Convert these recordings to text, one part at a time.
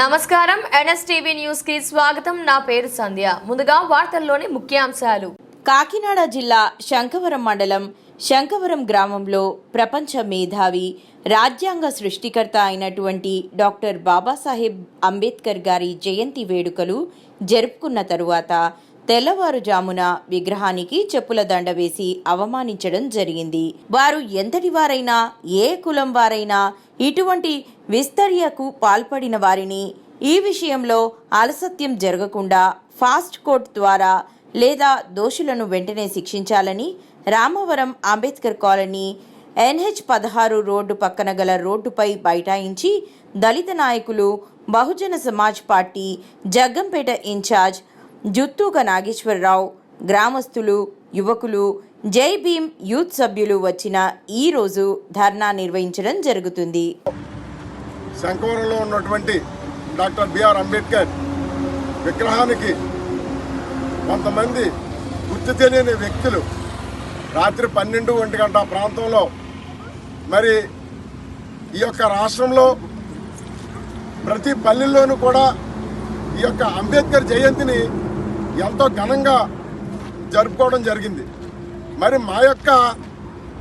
నమస్కారం. ఎన్ఎస్టీవీ న్యూస్కి స్వాగతం. నా పేరు సంధ్య. ముందుగా వార్తల్లోని ముఖ్యాంశాలు. కాకినాడ జిల్లా శంఖవరం మండలం శంఖవరం గ్రామంలో ప్రపంచ మేధావి రాజ్యాంగ సృష్టికర్త అయినటువంటి డాక్టర్ బాబాసాహెబ్ అంబేద్కర్ గారి జయంతి వేడుకలు జరుపుకున్న తరువాత తెల్లవారుజామున విగ్రహానికి చెప్పుల దండ వేసి అవమానించడం జరిగింది. వారు ఎంతటి వారైనా ఏ కులం వారైనా ఇటువంటి విస్తర్యకు పాల్పడిన వారిని ఈ విషయంలో అలసత్యం జరగకుండా ఫాస్ట్ కోర్ట్ ద్వారా లేదా దోషులను వెంటనే శిక్షించాలని రామవరం అంబేద్కర్ కాలనీ ఎన్హెచ్ పదహారు రోడ్డు పక్కన గల రోడ్డుపై బైఠాయించి దళిత నాయకులు బహుజన సమాజ్ పార్టీ జగ్గంపేట ఇన్ఛార్జ్ జుత్తూక నాగేశ్వరరావు గ్రామస్తులు యువకులు జై భీమ్ యూత్ సభ్యులు వచ్చిన ఈ రోజు ధర్నా నిర్వహించడం జరుగుతుంది. శంకవరంలో ఉన్నటువంటి డాక్టర్ బిఆర్ అంబేద్కర్ విగ్రహానికి కొంతమంది గుర్తు తెలియని వ్యక్తులు రాత్రి పన్నెండు ఒంటి గంట ప్రాంతంలో మరి ఈ యొక్క రాష్ట్రంలో ప్రతి పల్లెల్లోనూ కూడా ఈ యొక్క అంబేద్కర్ జయంతిని ఎంతో ఘనంగా జరుపుకోవడం జరిగింది. మరి మా యొక్క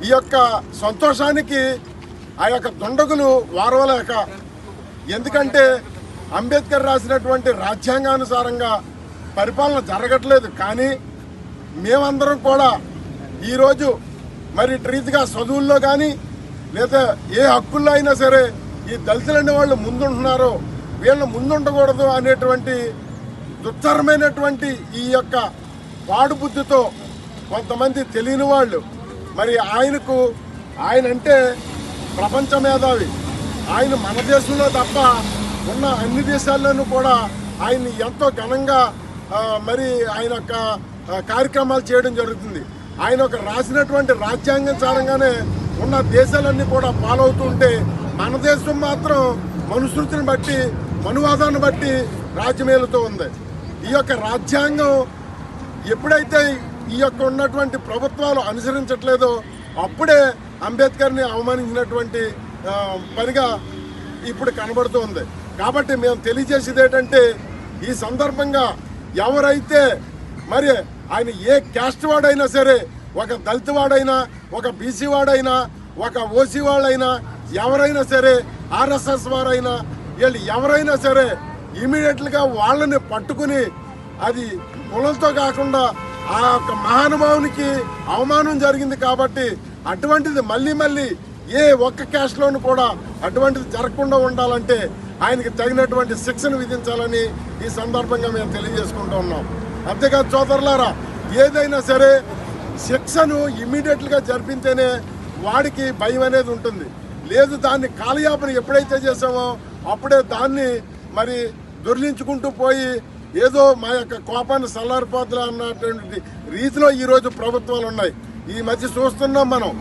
ఈ యొక్క సంతోషానికి ఆ యొక్క దుండగులు వారవలేక ఎందుకంటే అంబేద్కర్ రాసినటువంటి రాజ్యాంగానుసారంగా పరిపాలన జరగట్లేదు. కానీ మేమందరం కూడా ఈరోజు మరి రీతిగా చదువుల్లో కానీ లేదా ఏ హక్కుల్లో అయినా సరే ఈ దళితులనే వాళ్ళు ముందుంటున్నారో వీళ్ళని ముందుండకూడదు అనేటువంటి దుత్తరమైనటువంటి ఈ యొక్క వాడుబుద్ధితో కొంతమంది తెలియని వాళ్ళు. మరి ఆయనకు ఆయన అంటే ప్రపంచ మేధావి. ఆయన మన దేశంలో తప్ప ఉన్న అన్ని దేశాల్లోనూ కూడా ఆయన్ని ఎంతో ఘనంగా మరి ఆయన యొక్క కార్యక్రమాలు చేయడం జరుగుతుంది. ఆయన ఒక రాసినటువంటి రాజ్యాంగం సారంగానే ఉన్న దేశాలన్నీ కూడా ఫాలో అవుతుంటే మన దేశం మాత్రం మనుశృతిని బట్టి మనువాదాన్ని బట్టి రాజ్యమేలుతూ ఉంది. ఈ యొక్క రాజ్యాంగం ఎప్పుడైతే ఈ యొక్క ఉన్నటువంటి ప్రభుత్వాలు అనుసరించట్లేదో అప్పుడే అంబేద్కర్ని అవమానించినటువంటి పనిగా ఇప్పుడు కనబడుతోంది కాబట్టి మేము తెలియజేసేది ఏంటంటే ఈ సందర్భంగా ఎవరైతే మరి ఆయన ఏ క్యాస్ట్ వాడైనా సరే ఒక దళిత వాడైనా ఒక బీసీ వాడైనా ఒక ఓసీ వాళ్ళైనా ఎవరైనా సరే ఆర్ఎస్ఎస్ వారైనా వీళ్ళు ఎవరైనా సరే ఇమీడియట్గా వాళ్ళని పట్టుకుని అది కులంతో కాకుండా ఆ యొక్క మహానుభావునికి అవమానం జరిగింది కాబట్టి అటువంటిది మళ్ళీ మళ్ళీ ఏ ఒక్క క్యాష్లోను కూడా అటువంటిది జరగకుండా ఉండాలంటే ఆయనకి తగినటువంటి శిక్షను విధించాలని ఈ సందర్భంగా మేము తెలియజేసుకుంటూ ఉన్నాం. అంతేకాదు సోదరులారా ఏదైనా సరే శిక్షను ఇమీడియట్గా జరిపితేనే వాడికి భయం అనేది ఉంటుంది. లేదు దాన్ని కాలయాపన ఎప్పుడైతే చేసామో అప్పుడే దాన్ని మరి దొర్లించుకుంటూ పోయి ఏదో మా యొక్క కోపాన్ని సల్లారిపోతులే అన్నటువంటి రీతిలో ఈరోజు ప్రభుత్వాలు ఉన్నాయి. ఈ మధ్య చూస్తున్నాం మనం.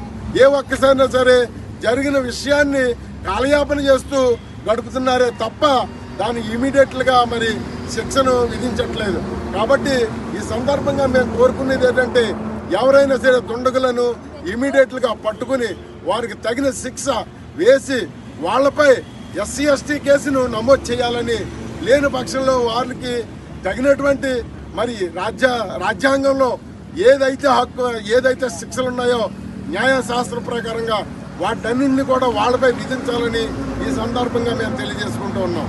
ఏ ఒక్కసారైనా సరే జరిగిన విషయాన్ని కాలయాపన చేస్తూ గడుపుతున్నారే తప్ప దాన్ని ఇమీడియట్లుగా మరి శిక్షను విధించట్లేదు. కాబట్టి ఈ సందర్భంగా మేము కోరుకునేది ఏంటంటే ఎవరైనా సరే దుండగులను ఇమీడియట్లుగా పట్టుకుని వారికి తగిన శిక్ష వేసి వాళ్ళపై ఎస్సీ ఎస్టీ కేసును నమోదు చేయాలని లేని పక్షంలో వారికి తగినటువంటి మరి రాజ్య రాజ్యాంగంలో ఏదైతే హక్కు ఏదైతే శిక్షలు ఉన్నాయో న్యాయశాస్త్ర ప్రకారంగా వాటన్నింటినీ కూడా వాళ్ళపై విధించాలని ఈ సందర్భంగా మేము తెలియజేసుకుంటూ ఉన్నాం.